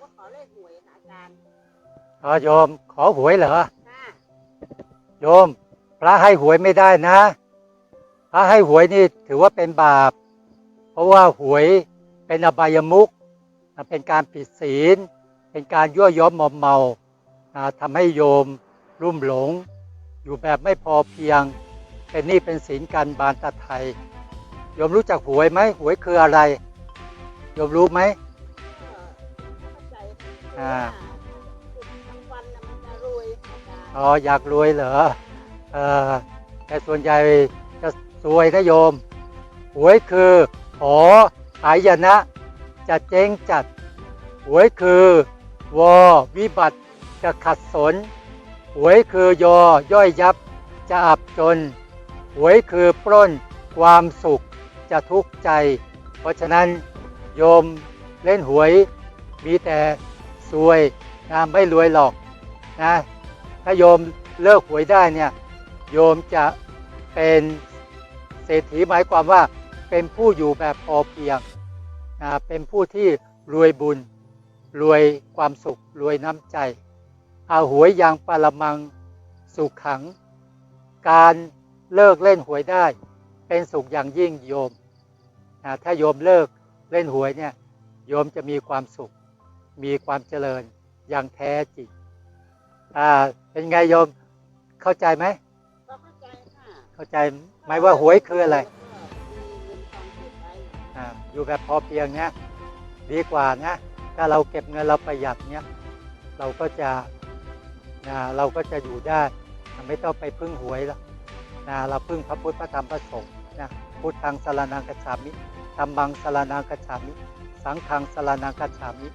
ว่าขอเลขหวยค่ะอาจารย์อ๋อโยม ขอหวยเหรอ ค่ะโยม พระให้หวยไม่ได้นะ พระให้หวยนี่ถือว่าเป็นบาป เพราะว่าหวยเป็นอบายมุขนะเป็นการผิดศีล เป็นการยั่วย้อมมอมเมานะทำให้โยมรุ่มหลง อยู่แบบไม่พอเพียง เป็นหนี้เป็นสินกันบานตะไทย โยมรู้จักหวยไหมหวยคืออะไร โยมรู้ไหมก็เข้าใจ อ่ารางวัลน่ะมันจะรวยอาจารย์อ๋ออยากรวยเหรอเออแต่ส่วนใหญ่จะสวยนะโยม หวยคือขอหายนะ จะเจ๊งจัด หวยคือวอวิบัติจะขัดสน หวยคือยอย่อยยับ จะอับจน หวยคือปล้นความสุขจะทุกข์ใจ เพราะฉะนั้นโยมเล่นหวยมีแต่ ซวยนะไม่รวยหรอกนะถ้าโยมเลิกหวยได้เนี่ยโยมจะเป็นเศรษฐีหมายความว่าเป็นผู้อยู่แบบพอเพียงนะเป็นผู้ที่รวยบุญ รวยความสุข รวยน้ำใจเอาหวยอย่างปรมังสุขขัง การเลิกเล่นหวยได้ เป็นสุขอย่างยิ่งโยมนะถ้าโยมเลิกเล่นหวยเนี่ยโยมจะมีความสุข มีความเจริญอย่างแท้จริง อ่า เป็นไงโยม เข้าใจไหมก็เข้าใจค่ะ เข้าใจไหมว่าหวยคืออะไรแล้วก็มีเงินทองเก็บไว้อ่า อยู่แบบพอเพียงเนี้ยดีกว่านะ ถ้าเราเก็บเงินเราประหยัดเนี้ย เราก็จะนะเราก็จะอยู่ได้ ไม่ต้องไปพึ่งหวยแล้วนะเราพึ่งพระพุทธพระธรรมพระสงฆ์นะพุทธังสารนังกัจฉามิธรรมังสารนังกัจฉามิ สังฆังสารนังกัจฉามิ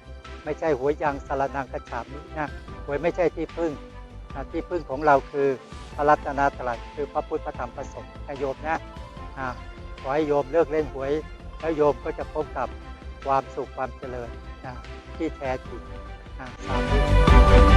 ไม่ใช่หวยยังสารนังกัจฉามินะหวยไม่ใช่ที่พึ่งนะที่พึ่งของเราคือพระรัตนตรัยคือพระพุทธธรรมประสงค์นะโยมนะขอให้โยมเลิกเล่นหวย แล้วโยมก็จะพบกับความสุขความเจริญนะที่แท้จริงอ่าสาธุ